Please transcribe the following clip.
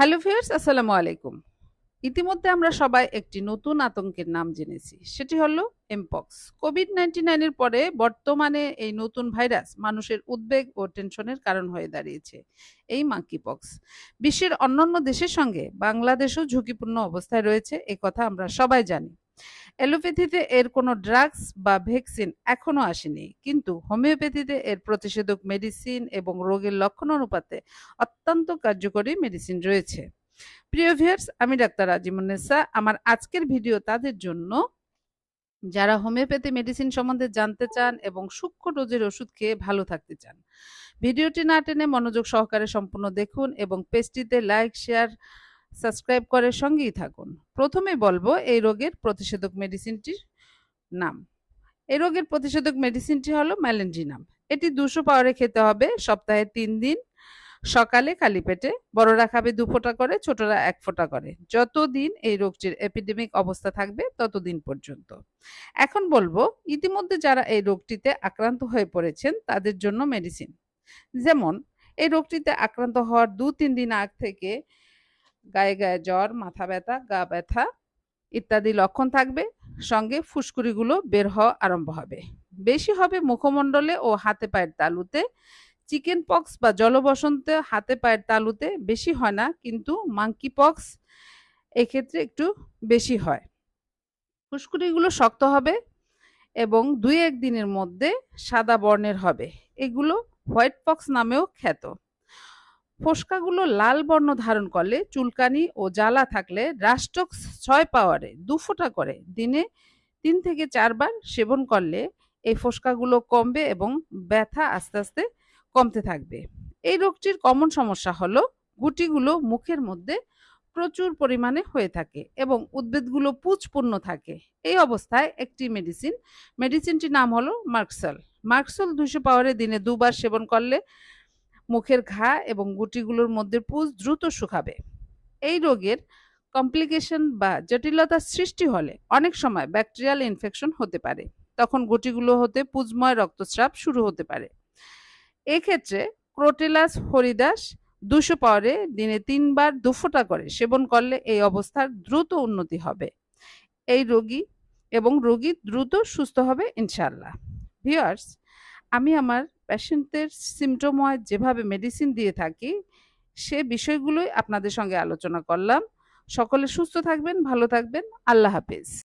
Hello viewers, আসসালামু আলাইকুম। ইতিমধ্যে আমরা সবাই একটি নতুন আতঙ্কের নাম জেনেছি। সেটি হলো এমপক্স কোভিড নাইন্টি নাইনের পরে বর্তমানে এই নতুন ভাইরাস মানুষের উদ্বেগ ও টেনশনের কারণ হয়ে দাঁড়িয়েছে, এই মাঙ্কিপক্স বিশ্বের অন্যান্য দেশের সঙ্গে বাংলাদেশও ঝুঁকিপূর্ণ অবস্থায় রয়েছে, এ কথা আমরা সবাই জানি। অ্যালোপ্যাথিতে এর কোনো ড্রাগস বা ভ্যাকসিন এখনও আসেনি। কিন্তু হোমিওপ্যাথিতে এর প্রতিষেধক মেডিসিন এবং রোগের লক্ষণ অনুপাতে অত্যন্ত কার্যকরী মেডিসিন রয়েছে। প্রিয় ভিউয়ার্স আমি ডাক্তার আজিমুন্নেসা আমার আজকের ভিডিও তাদের জন্য। যারা হোমিওপ্যাথি মেডিসিন সম্বন্ধে জানতে চান এবং সূক্ষ্ম ডোজের ওষুধ খেয়ে ভালো থাকতে চান ভিডিওটি না টেনে মনোযোগ সহকারে সম্পূর্ণ দেখুন এবং পেজটিতে লাইক শেয়ার সাবস্ক্রাইব করার সঙ্গেই থাকুন। প্রথমে বলব এই রোগের প্রতিষেধক মেডিসিনটির নাম। এই রোগের প্রতিষেধক মেডিসিনটি হলো ম্যালেঞ্জিনাম এটি দুশো পাওয়ারে খেতে হবে, সপ্তাহে তিন দিন। সকালে খালি পেটে, বড়রা খাবে দু ফোঁটা করে, ছোটরা এক ফোঁটা করে। যতদিন এই রোগটির এপিডেমিক অবস্থা থাকবে, ততদিন পর্যন্ত। এখন বলব, ইতিমধ্যে যারা এই রোগটিতে আক্রান্ত হয়ে পড়েছেন, তাদের জন্য মেডিসিন যেমন, এই রোগটিতে আক্রান্ত হওয়ার দু তিন দিন আগ থেকে গায়ে গায়ে জ্বর, মাথা ব্যথা, গা ব্যথা ইত্যাদি লক্ষণ থাকবে। সঙ্গে ফুসকুড়িগুলো বের হওয়া আরম্ভ হবে। বেশি হবে মুখমণ্ডলে ও হাতে পায়ের তালুতে। চিকেন পক্স বা জলবসন্তে হাতে পায়ের তালুতে বেশি হয় না, কিন্তু মাংকি পক্স এক্ষেত্রে একটু বেশি হয়। ফুসকুড়িগুলো শক্ত হবে এবং দুই এক দিনের মধ্যে সাদা বর্ণের হবে। এগুলো হোয়াইট পক্স নামেও খ্যাত। ফোসকাগুলো লাল বর্ণ ধারণ করলে চুলকানি ও জ্বালা থাকলে রাস্টক্স ছয় পাওয়ারে দু ফোঁটা করে। দিনে তিন থেকে চারবার সেবন করলে এই ফোসকাগুলো কমবে এবং ব্যথা আস্তে আস্তে কমতে থাকবে। এই রোগটির কমন সমস্যা হলো গুটিগুলো মুখের মধ্যে প্রচুর পরিমাণে হয়ে থাকে এবং উদ্ভিদগুলো পুচপূর্ণ থাকে। এই অবস্থায় একটি মেডিসিন, মেডিসিনটির নাম হলো মার্কসেল। মার্কসল দুশো পাওয়ারে দিনে দুবার সেবন করলে মুখের ঘা এবং গুটিগুলোর মধ্যে পুজ দ্রুত শুকাবে। এই রোগের কমপ্লিকেশন বা জটিলতার সৃষ্টি হলে অনেক সময় ব্যাকটেরিয়াল ইনফেকশন হতে পারে। তখন গুটিগুলো হতে পুজময় রক্তস্রাব শুরু হতে পারে। এক্ষেত্রে ক্রোটেলাস হরিদাস দুশো পাওয়ারে দিনে তিনবার দুফোটা করে সেবন করলে এই অবস্থার দ্রুত উন্নতি হবে। এই রোগী এবং রোগী দ্রুত সুস্থ হবে ইনশাল্লাহ ভিওয়ার্স আমি আমার পেশেন্টদের সিমটোময় যেভাবে মেডিসিন দিয়ে থাকি, সে বিষয়গুলোই আপনাদের সঙ্গে আলোচনা করলাম। সকলে সুস্থ থাকবেন, ভালো থাকবেন। আল্লাহ হাফিজ।